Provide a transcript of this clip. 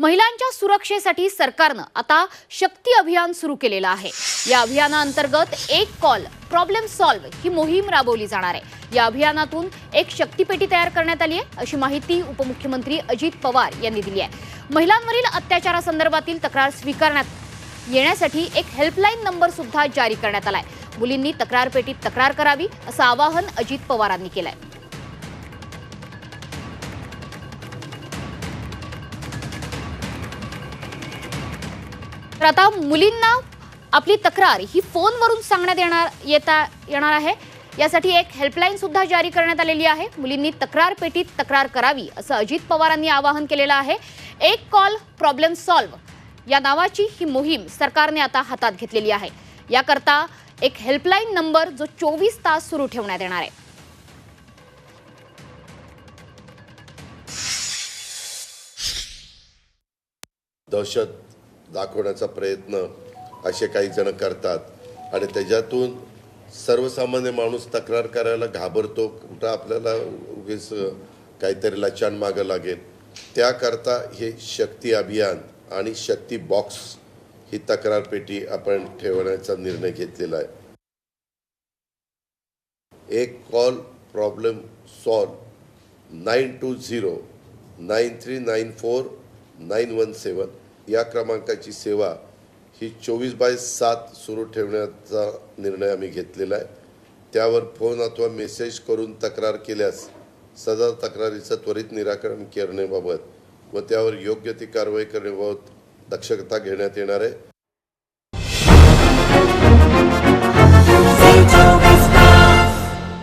महिलांच्या सुरक्षेसाठी सरकारनं आता शक्ती अभियान सुरू केलेलं आहे. या अभियानाअंतर्गत एक कॉल प्रॉब्लेम सॉल्व्ह ही मोहीम राबवली जाणार आहे. या अभियानातून एक शक्तीपेटी तयार करण्यात आली आहे अशी माहिती उपमुख्यमंत्री अजित पवार यांनी दिली आहे. महिलांवरील अत्याचारासंदर्भातील तक्रार स्वीकारण्यात येण्यासाठी एक हेल्पलाईन नंबर सुद्धा जारी करण्यात आलाय. मुलींनी तक्रार पेटीत तक्रार करावी असं आवाहन अजित पवारांनी केलंय. तर आता मुलींना आपली तक्रार ही फोनवरून सांगण्यात येणार येता येणार आहे. यासाठी एक हेल्पलाईन सुद्धा जारी करण्यात आलेली आहे. मुलींनी तक्रार पेटीत तक्रार करावी असं अजित पवारांनी आवाहन केलेलं आहे. एक कॉल प्रॉब्लेम सॉल्व्ह या नावाची ही मोहीम सरकारने आता हातात घेतलेली आहे. याकरता एक हेल्पलाईन नंबर जो चोवीस तास सुरू ठेवण्यात येणार आहे. दहशत दाखवण्याचा प्रयत्न असे काही जण करतात. आणि त्याच्यातून सर्वसामान्य माणूस तक्रार करायला घाबरतो. कुठं आपल्याला उगीच काहीतरी लचान मागं लागेल. त्याकरता हे शक्ती अभियान आणि शक्ती बॉक्स ही तक्रार पेटी आपण ठेवण्याचा निर्णय घेतलेला आहे. एक call problem solve nine two zero nine three nine four nine one seven या क्रमांकाची सेवा ही चोवीस बाय सात सुरू ठेवण्याचा निर्णय आम्ही घेतलेला आहे. त्यावर फोन अथवा मेसेज करून तक्रार केल्यास सदर तक्रारीचं त्वरित निराकरण करण्याबाबत व त्यावर योग्य ती कारवाई करण्याबाबत दक्षता घेण्यात येणार आहे.